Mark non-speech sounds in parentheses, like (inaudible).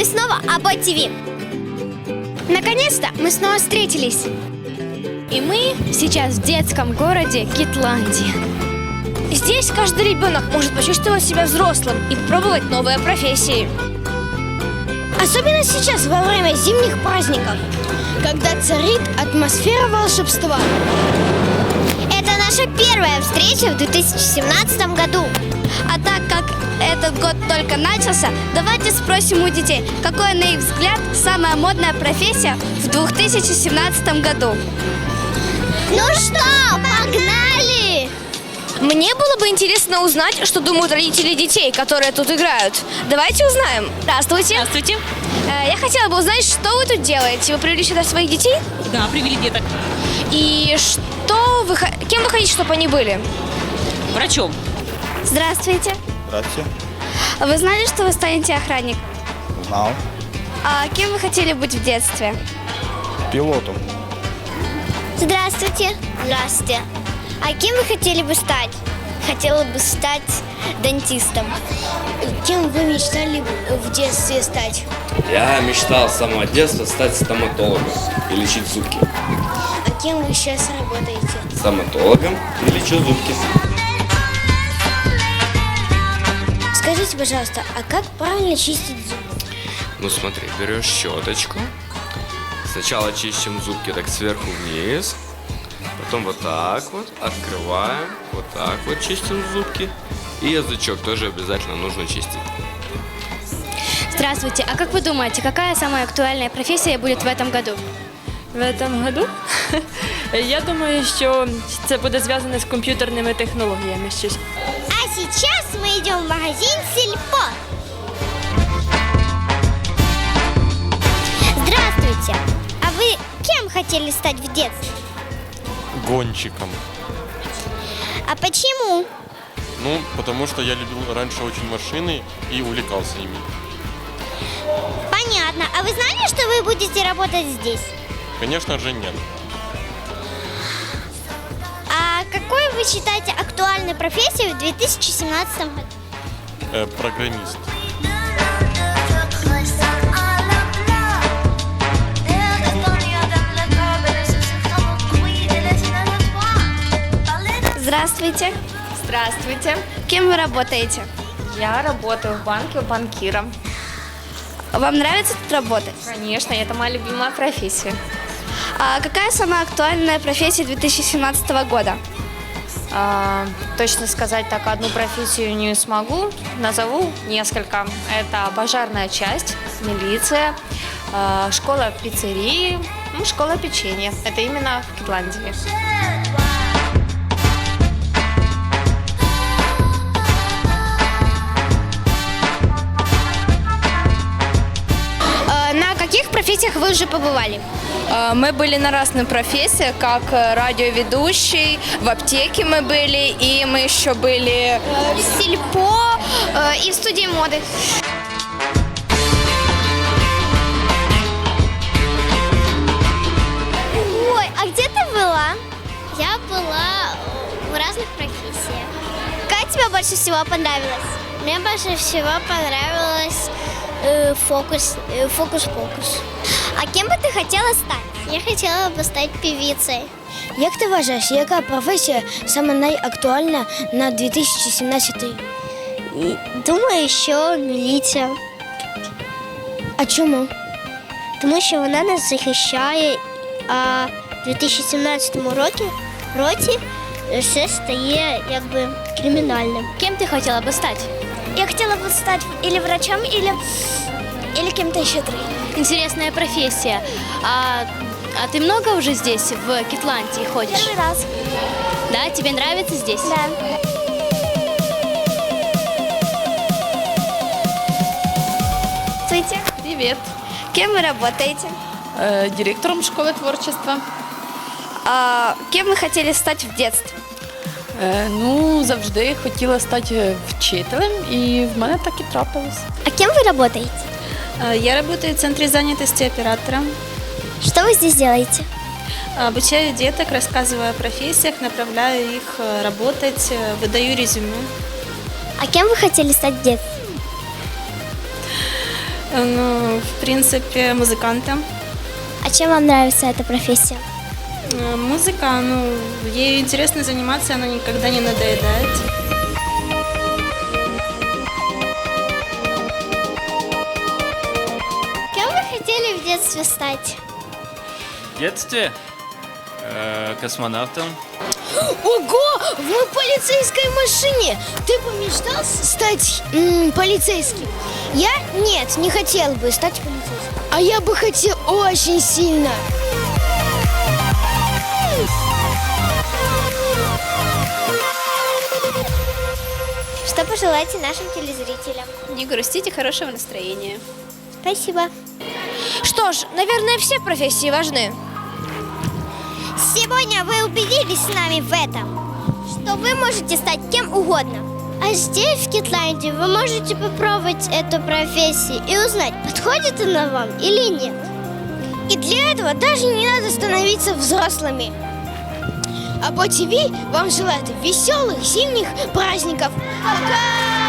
Вами снова Або ТВ. Наконец-то мы снова встретились. И мы сейчас в детском городе Китландия. Здесь каждый ребенок может почувствовать себя взрослым и попробовать новые профессии. Особенно сейчас, во время зимних праздников, когда царит атмосфера волшебства. Это наша первая встреча в 2017 году. А этот год только начался, давайте спросим у детей, какое на их взгляд самая модная профессия в 2017 году. Ну что, погнали! Мне было бы интересно узнать, что думают родители детей, которые тут играют. Давайте узнаем. Здравствуйте. Здравствуйте. Э, Я хотела бы узнать, что вы тут делаете. Вы привели сюда своих детей? Да, привели деток. И что вы, кем вы хотите, чтобы они были? Врачом. Здравствуйте. Здравствуйте. Вы знали, что вы станете охранник? Знал. А кем вы хотели быть в детстве? Пилотом. Здравствуйте. Здравствуйте. А кем вы хотели бы стать? Хотела бы стать дантистом. Кем вы мечтали в детстве стать? Я мечтал с самого детства стать стоматологом и лечить зубки. А кем вы сейчас работаете? Стоматологом и лечу зубки. Скажите, пожалуйста, а как правильно чистить зубы? Ну смотри, берешь щеточку. Сначала чистим зубки так сверху вниз. Потом вот так вот открываем. Вот так вот чистим зубки. И язычок тоже обязательно нужно чистить. Здравствуйте. А как вы думаете, какая самая актуальная профессия будет в этом году? В этом году (laughs) я думаю, що це буде зв'язане з комп'ютерними технологіями. Щось. А сейчас идем в магазин Сельпо. Здравствуйте. А вы кем хотели стать в детстве? гонщиком. А почему? Ну, потому что я любил раньше очень машины и увлекался ими. Понятно. А вы знали, что вы будете работать здесь? Конечно же, нет. А какой вы считаете актуальной профессией в 2017 году? Э, программист. Здравствуйте. Здравствуйте. Кем вы работаете? Я работаю в банке банкиром. Вам нравится тут работать? Конечно, это моя любимая профессия. А какая самая актуальная профессия 2017 года? А, точно сказать так одну профессию не смогу. Назову несколько. Это пожарная часть, милиция, а, школа пиццерии, ну, школа печенья. Это именно в Китландии. Профессиях вы уже побывали? А, Мы были на разных профессиях, как э, радиоведущий, в аптеке мы были, и мы еще были... В сельпо э, и в студии моды. Ой, а где ты была? Я была в разных профессиях. Какая тебе больше всего понравилась? Мне больше всего понравилось э, фокус, э, фокус-покус. А кем бы ты хотела стать? Я хотела бы стать певицей. Як ти вважаєш, яка професія саме найактуальна на 2017 рік? Думаю, що міліція. А чому? Тому що вона нас захищає, а в 2017 році, році все стає якби кримінальним. Кем ты хотела бы стать? Я хотела бы стать или врачом, или, или кем-то еще другим. Интересная профессия. А, а ты много уже здесь, в Китландии, ходишь? Первый раз. Да, тебе нравится здесь? Да. Здравствуйте. Привет. Кем вы работаете? Э, Директором школы творчества. А кем вы хотели стать в детстве? Е, Ну, завжди хотіла стати вчителем, і в мене так і трапилось. А кем вы работаете? Я работаю в центре занятости оператора. Что вы здесь делаете? Обучаю деток, рассказываю о профессиях, направляю их э, работать, э, выдаю резюме. А кем вы хотели стать в детстве? Э, Ну, в принципе, музыкантом. А чем вам нравится эта профессия? Э, Музыка, ну, ей интересно заниматься, она никогда не надоедает. Детстве стать? В детстве э, космонавтом. Ого! В полицейской машине! Ты помечтал стать м, полицейским? Я? Нет, не хотел бы стать полицейским. А я бы хотел очень сильно. Что пожелаете нашим телезрителям? Не грустите, хорошего настроения. Спасибо. Что ж, наверное, все профессии важны. Сегодня вы убедились с нами в этом, что вы можете стать кем угодно. А здесь, в Китланде, вы можете попробовать эту профессию и узнать, подходит она вам или нет. И для этого даже не надо становиться взрослыми. А по ТВ вам желают веселых зимних праздников. Пока!